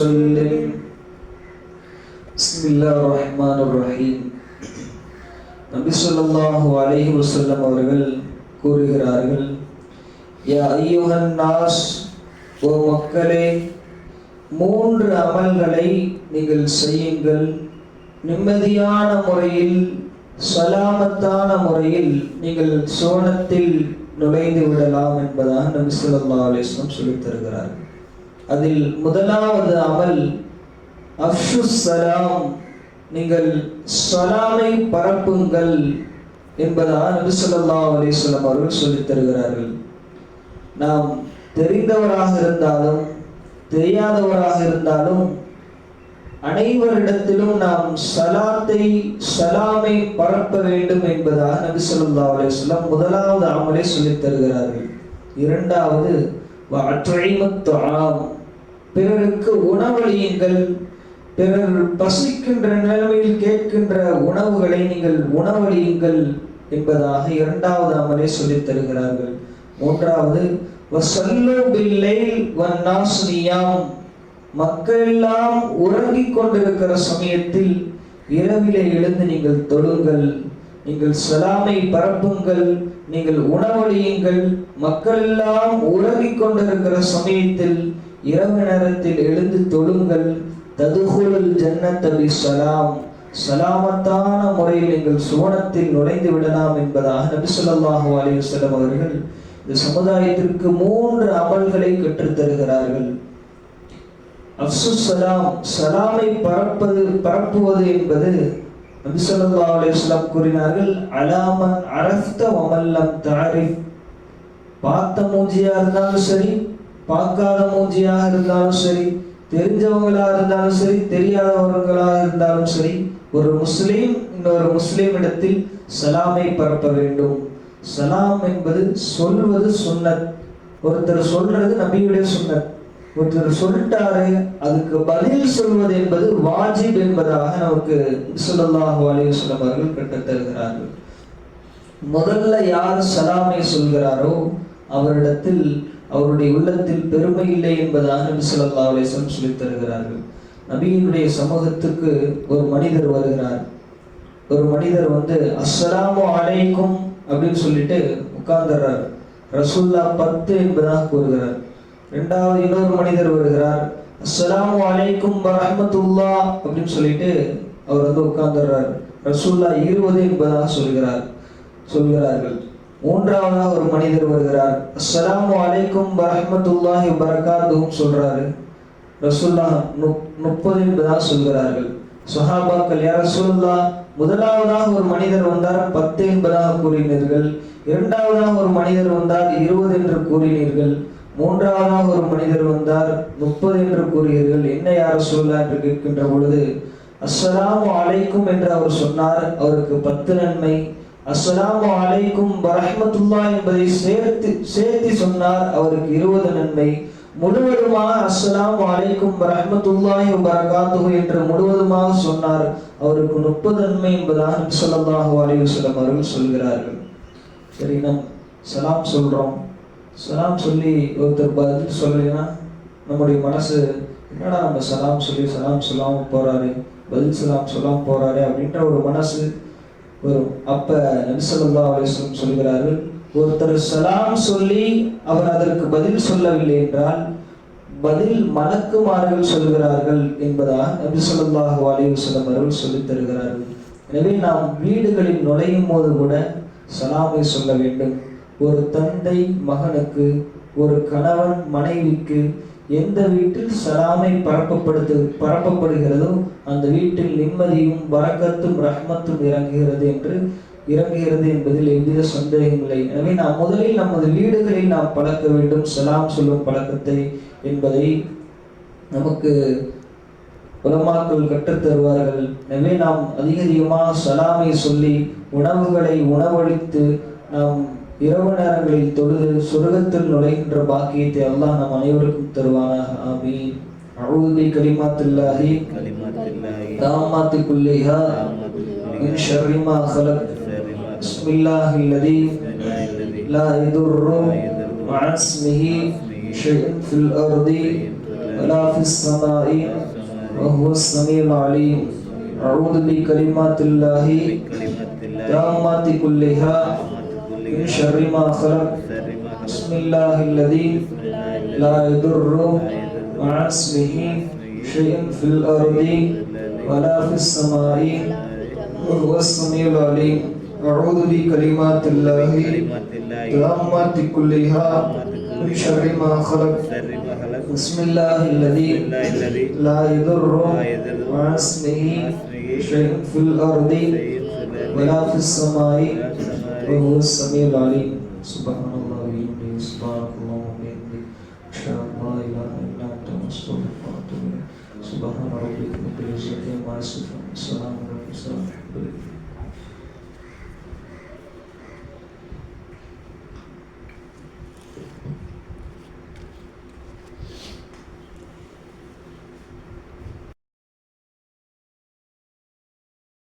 وسلم بسم الله الرحمن الرحيم நபி ஸல்லல்லாஹு அலைஹி வஸல்லம் அவர்கள் கூறுகிறார்கள் யா ஐயுஹன் நாஸ் ஓ மக்களே மூன்று அமல்களை நீங்கள் செய்யுங்கள் நிம்மதியான முறையில் சலாமத்தான முறையில் நீங்கள் சோனத்தில் நுழைந்து விடலாம் என்பதாக நபி ஸல்லல்லாஹு அலைஹி வஸல்லம் சொல்லித் தருகிறார்கள் அதில் முதலாவது அமல் அஃஷு சலாம் நீங்கள் சலாமை பரப்புங்கள் என்பதாக நபி சொல்லா அலைஹி வஸல்லம் அவர்கள் சொல்லித் தருகிறார்கள். நாம் தெரிந்தவராக இருந்தாலும் தெரியாதவராக இருந்தாலும் அனைவரிடத்திலும் நாம் சலாத்தை சலாமை பரப்ப வேண்டும் என்பதாக நபி சொல்லா அலைஹி வஸல்லம் முதலாவது அமலை சொல்லித் தருகிறார்கள். இரண்டாவது வஅத்இமத் துஆம் பிறருக்கு உணவளியுங்கள். பிறர் பசிக்கின்ற நிலைமையில் கேட்கின்ற உணவுகளை நீங்கள் உணவளியுங்கள் என்பதாக இரண்டாவது அமலை சொல்லித் தருகிறார்கள். மூன்றாவது மக்கள் எல்லாம் உறங்கிக் கொண்டிருக்கிற சமயத்தில் இரவிலே எழுந்து நீங்கள் தொழுங்கள். நீங்கள் சலாமை பரப்புங்கள். நீங்கள் உணவளியுங்கள். மக்கள் எல்லாம் உறங்கிக் கொண்டிருக்கிற சமயத்தில் இரவு நேரத்தில் எழுந்து தொழுங்கள். ததுகுலுல் ஜன்னத்தபி சலாம். சலாமத்தான முறையில் நீங்கள் சுவனத்தில் நுழைந்து விடலாம் என்பதாக நபி சொல்லாஹு அலிவசலம் அவர்கள் இந்த சமுதாயத்திற்கு மூன்று அமல்களை கற்றுத் தருகிறார்கள். அப்சு சலாம் சலாமை பரப்பது பரப்புவது என்பது நபி சொல்லா அலைஹி கூறினார்கள் அலாமன் அரஸ்த அமல்லம் தாரிஃப். பார்த்த மூஞ்சியா இருந்தாலும் சரி பார்க்காத மூஞ்சியாக இருந்தாலும் சரி தெரிஞ்சவங்களா இருந்தாலும் சரி தெரியாதவர்களாக இருந்தாலும் சரி ஒரு முஸ்லீம் இன்னொரு முஸ்லீம் இடத்தில் சலாமை பரப்ப வேண்டும். சலாம் என்பது சொல்வது சுன்னத் ஒருத்தர் சொல்றது நபியுடைய சுன்னத் ஒருத்தர் சொல்லிட்டாரு அதுக்கு பதில் சொல்வது என்பது வாஜிப் என்பதாக நமக்கு சொல்லல்லாஹு அலைஹி வஸல்லம் அவர்கள் கற்றுத்தருகிறார்கள் முதல்ல யார் சலாமை சொல்கிறாரோ அவரிடத்தில் அவருடைய உள்ளத்தில் பெருமை இல்லை என்பதாக நபி ஸல்லல்லாஹு சொல்லித் தருகிறார்கள். நபியினுடைய சமூகத்துக்கு ஒரு மனிதர் வருகிறார். ஒரு மனிதர் வந்து அஸ்ஸலாமு அலைக்கும் அப்படின்னு சொல்லிட்டு உட்கார்ந்துடுறார். ரசுல்லா பத்து என்பதாக கூறுகிறார். ரெண்டாவது இன்னொரு மனிதர் வருகிறார் அஸ்ஸலாமு அலைக்கும் வரஹ்மத்துல்லா அப்படின்னு சொல்லிட்டு அவர் வந்து உட்கார்ந்துடுறார். ரசுல்லா இருபது என்பதாக சொல்கிறார் சொல்கிறார்கள். மூன்றாவதாக ஒரு மனிதர் வருகிறார். அஸ்லாம் அலைக்கும் வரமத்துல்லாஹி வரகாத்துஹும் சொல்றாரு. ரசுல்லா முப்- முப்பது என்பதாக சொல்கிறார்கள். சுஹாபாக்கள் யார் ரசூல்லா முதலாவதாக ஒரு மனிதர் வந்தார் பத்து என்பதாக கூறினீர்கள். இரண்டாவதாக ஒரு மனிதர் வந்தார் இருபது என்று கூறினீர்கள். மூன்றாவதாக ஒரு மனிதர் வந்தார் முப்பது என்று கூறுகிறீர்கள் என்ன யார் சொல்லா என்று கேட்கின்ற பொழுது அஸ்லாம் அலைக்கும் என்று அவர் சொன்னார். அவருக்கு பத்து நன்மை அஸ்லாம் அலைக்கும் வரஹமத்துல்லா என்பதை சேர்த்து சேர்த்து சொன்னார் அவருக்கு இருபது நன்மை. முழுவதுமாக அஸ்லாம் அலைக்கும் வரஹ்மத்துல்லாஹி வபரகாத்துஹு என்று முழுவதுமாக சொன்னார். அவருக்கு முப்பது நன்மை என்பதாக சொல்லல்லாஹு அலைவசலம் அவர்கள் சொல்கிறார்கள். சரி நம் சலாம் சொல்கிறோம் சலாம் சொல்லி ஒருத்தர் பதில் சொல்லலைன்னா நம்முடைய மனசு என்னடா நம்ம சலாம் சொல்லி சலாம் சொல்லாமல் போகிறாரு பதில் சலாம் சொல்லாமல் போகிறாரு அப்படின்ற ஒரு மனசு வரும். அப்ப நபிசல்லா ஸல்லல்லாஹு சொல்கிறார்கள் ஒருத்தர் சலாம் சொல்லி அவர் அதற்கு பதில் சொல்லவில்லை என்றால் பதில் மணக்குமாறுகள் சொல்கிறார்கள் என்பதாக நபி ஸல்லல்லாஹு அலைஹி அவர்கள் சொல்லித் தருகிறார்கள். எனவே நாம் வீடுகளில் நுழையும் போது கூட சலாமை சொல்ல வேண்டும். ஒரு தந்தை மகனுக்கு ஒரு கணவன் மனைவிக்கு எந்த வீட்டில் சலாமை பரப்பப்படுத்து பரப்பப்படுகிறதோ அந்த வீட்டில் நிம்மதியும் வரக்கத்தும் ரஹ்மத்தும் இறங்குகிறது என்று இறங்குகிறது என்பதில் எவ்வித சந்தேகமில்லை எனவே நாம் முதலில் நமது வீடுகளில் நாம் பழக்க வேண்டும். சலாம் சொல்லும் பழக்கத்தை என்பதை நமக்கு உலமாக்கள் கற்றுத் தருவார்கள். எனவே நாம் அதிக அதிகமாக சலாமை சொல்லி உணவுகளை உணவளித்து நாம் இரவு நேரங்களில் தொழுது சொர்க்கத்தில் நுழைகின்ற பாக்கியத்தை அல்லாஹ் நம் அனைவருக்கும் தருவானாக ஆமீன் அஊது பி கலிமாத்தில்லாஹி كلمات الله தாமாத்தி குல்லிஹா மின் ஷர்ரி மா خلق بسم الله الذي لا يضر مع اسمه شيء في الأرض ولا في السماء وهو السميع العليم أعوذ بكلمات الله بكلمات الله التامات كلها من شر ما خلق. بسم الله الذي لا يضر مع اسمه شيء في الأرض ولا في السماء. وهو السميع العليم. أعوذ بكلمات الله التامات كلها من شر ما خلق. بسم الله الذي لا يضر مع اسمه شيء في الأرض ولا في السماء. ولا في السماء وهو السميع العليم سبحان الله وبحمده سبحانك اللهم وبحمدك أشهد أن لا إله إلا أنت أستغفرك وأتوب إليك سبحان ربك رب العزة عما يصفون وسلام على المرسلين الحمد لله